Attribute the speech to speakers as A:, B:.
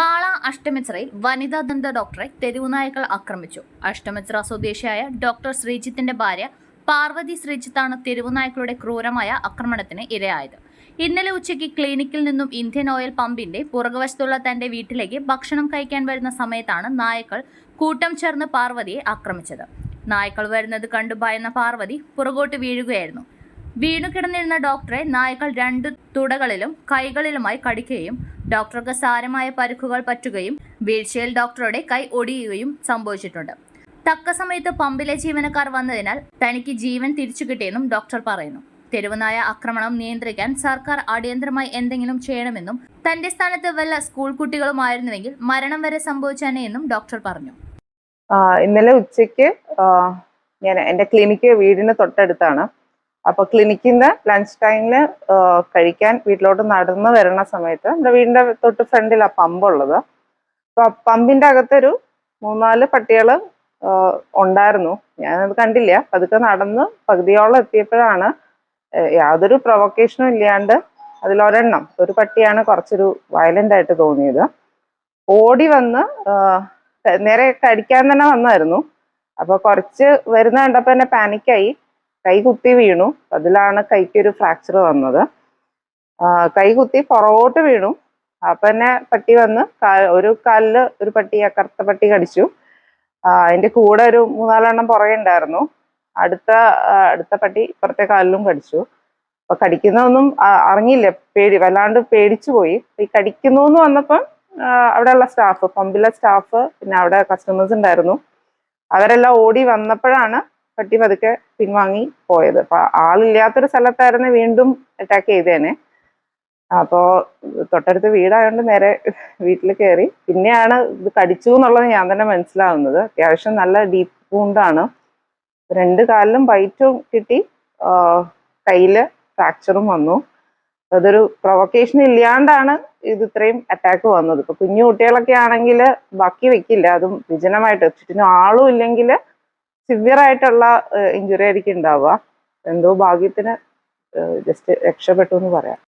A: മാള അഷ്ടമിത്രയിൽ വനിതാ ദന്ത ഡോക്ടറെ തെരുവുനായ്ക്കൾ ആക്രമിച്ചു. അഷ്ടമിത്ര സ്വദേശിയായ ഡോക്ടർ ശ്രീജിത്തിന്റെ ഭാര്യ പാർവതി ശ്രീജിത്താണ് തെരുവുനായ്ക്കളുടെ ക്രൂരമായ ആക്രമണത്തിന് ഇരയായത്. ഇന്നലെ ഉച്ചയ്ക്ക് ക്ലിനിക്കിൽ നിന്നും ഇന്ത്യൻ ഓയിൽ പമ്പിന്റെ പുറകുവശത്തുള്ള തന്റെ വീട്ടിലേക്ക് ഭക്ഷണം കഴിക്കാൻ വരുന്ന സമയത്താണ് നായ്ക്കൾ കൂട്ടം ചേർന്ന് പാർവതിയെ ആക്രമിച്ചത്. നായ്ക്കൾ വരുന്നത് കണ്ടു ഭയന്ന പാർവതി പുറകോട്ട് വീഴുകയായിരുന്നു. വീണു കിടന്നിരുന്ന ഡോക്ടറെ നായ്ക്കൾ രണ്ട് തുടകളിലും കൈകളിലുമായി കടിക്കുകയും ഡോക്ടർക്ക് സാരമായ പരുക്കുകൾ പറ്റുകയും വീഴ്ചയിൽ ഡോക്ടറുടെ കൈ ഒടിയുകയും സംഭവിച്ചിട്ടുണ്ട്. തക്ക സമയത്ത് പമ്പിലെ ജീവനക്കാർ വന്നതിനാൽ തനിക്ക് ജീവൻ തിരിച്ചു കിട്ടിയെന്നും ഡോക്ടർ പറയുന്നു. തെരുവുനായ ആക്രമണം നിയന്ത്രിക്കാൻ സർക്കാർ അടിയന്തരമായി എന്തെങ്കിലും ചെയ്യണമെന്നും തന്റെ സ്ഥാനത്ത് വല്ല സ്കൂൾ കുട്ടികളുമായിരുന്നുവെങ്കിൽ മരണം വരെ സംഭവിച്ചേനെ എന്നും ഡോക്ടർ പറഞ്ഞു.
B: ഇന്നലെ ഉച്ചയ്ക്ക് ഞാൻ എന്റെ ക്ലിനിക്ക് വീടിന് തൊട്ടടുത്താണ്. അപ്പോൾ ക്ലിനിക്കിൽ നിന്ന് ലഞ്ച് ടൈമിൽ കഴിക്കാൻ വീട്ടിലോട്ട് നടന്ന് വരുന്ന സമയത്ത് നമ്മുടെ വീടിന്റെ തൊട്ട് ഫ്രണ്ടിലാണ് പമ്പുള്ളത്. അപ്പോൾ പമ്പിന്റെ അകത്തൊരു മൂന്നാൽ പട്ടികൾ ഉണ്ടായിരുന്നു. ഞാനത് കണ്ടില്ല. പതുക്കെ നടന്ന് പകുതിയോളം എത്തിയപ്പോഴാണ് യാതൊരു പ്രൊവക്കേഷനും ഇല്ലാണ്ട് അതിലൊരെണ്ണം ഒരു പട്ടിയാണ് കുറച്ചൊരു വയലന്റ് ആയിട്ട് തോന്നിയത്. ഓടി വന്ന് നേരെ കടിക്കാൻ തന്നെ വന്നായിരുന്നു. അപ്പൊ കുറച്ച് വരുന്ന കണ്ടപ്പോ തന്നെ പാനിക്കായി കൈ കുത്തി വീണു. അതിലാണ് ഒരു ഫ്രാക്ചർ വന്നത്. കൈ കുത്തി പുറകോട്ട് വീണു. അപ്പൊ തന്നെ പട്ടി വന്ന് ഒരു കാലിൽ ഒരു പട്ടി കറുത്ത പട്ടി കടിച്ചു. അതിന്റെ കൂടെ ഒരു മൂന്നാലെണ്ണം പുറകെ ഉണ്ടായിരുന്നു. അടുത്ത അടുത്ത പട്ടി ഇപ്പുറത്തെ കാലിലും കടിച്ചു. അപ്പൊ കടിക്കുന്നതൊന്നും അറിഞ്ഞില്ല. പേടി വല്ലാണ്ട് പേടിച്ചു പോയി. ഈ കടിക്കുന്നു എന്ന് വന്നപ്പം അവിടെയുള്ള സ്റ്റാഫ് പമ്പിലെ സ്റ്റാഫ് പിന്നെ അവിടെ കസ്റ്റമേഴ്സ് ഉണ്ടായിരുന്നു. അവരെല്ലാം ഓടി വന്നപ്പോഴാണ് പട്ടി പതുക്കെ പിൻവാങ്ങി പോയത്. അപ്പൊ ആളില്ലാത്തൊരു സ്ഥലത്തായിരുന്നു വീണ്ടും അറ്റാക്ക് ചെയ്തേനെ. അപ്പോ തൊട്ടടുത്ത് വീടായതുകൊണ്ട് നേരെ വീട്ടിൽ കയറി പിന്നെയാണ് ഇത് കടിച്ചു എന്നുള്ളത് ഞാൻ തന്നെ മനസ്സിലാവുന്നത്. അത്യാവശ്യം നല്ല ഡീപ്പ് വൂണ്ടാണ് രണ്ട് കാലിലും ബൈറ്റും കിട്ടി. കയ്യിൽ ഫ്രാക്ചറും വന്നു. അതൊരു പ്രൊവക്കേഷൻ ഇല്ലാണ്ടാണ് ഇത് ഇത്രയും അറ്റാക്ക് വന്നത്. ഇപ്പൊ കുഞ്ഞു കുട്ടികളൊക്കെ ആണെങ്കിൽ ബാക്കി വെക്കില്ല. അതും വിജനമായിട്ട്. ചുറ്റിനും ആളും ഇല്ലെങ്കിൽ സിവിയർ ആയിട്ടുള്ള ഇഞ്ചുറി ആയിരിക്കും ഉണ്ടാവുക. എന്തോ ഭാഗ്യത്തിന് ജസ്റ്റ് രക്ഷപ്പെട്ടു എന്ന് പറയാം.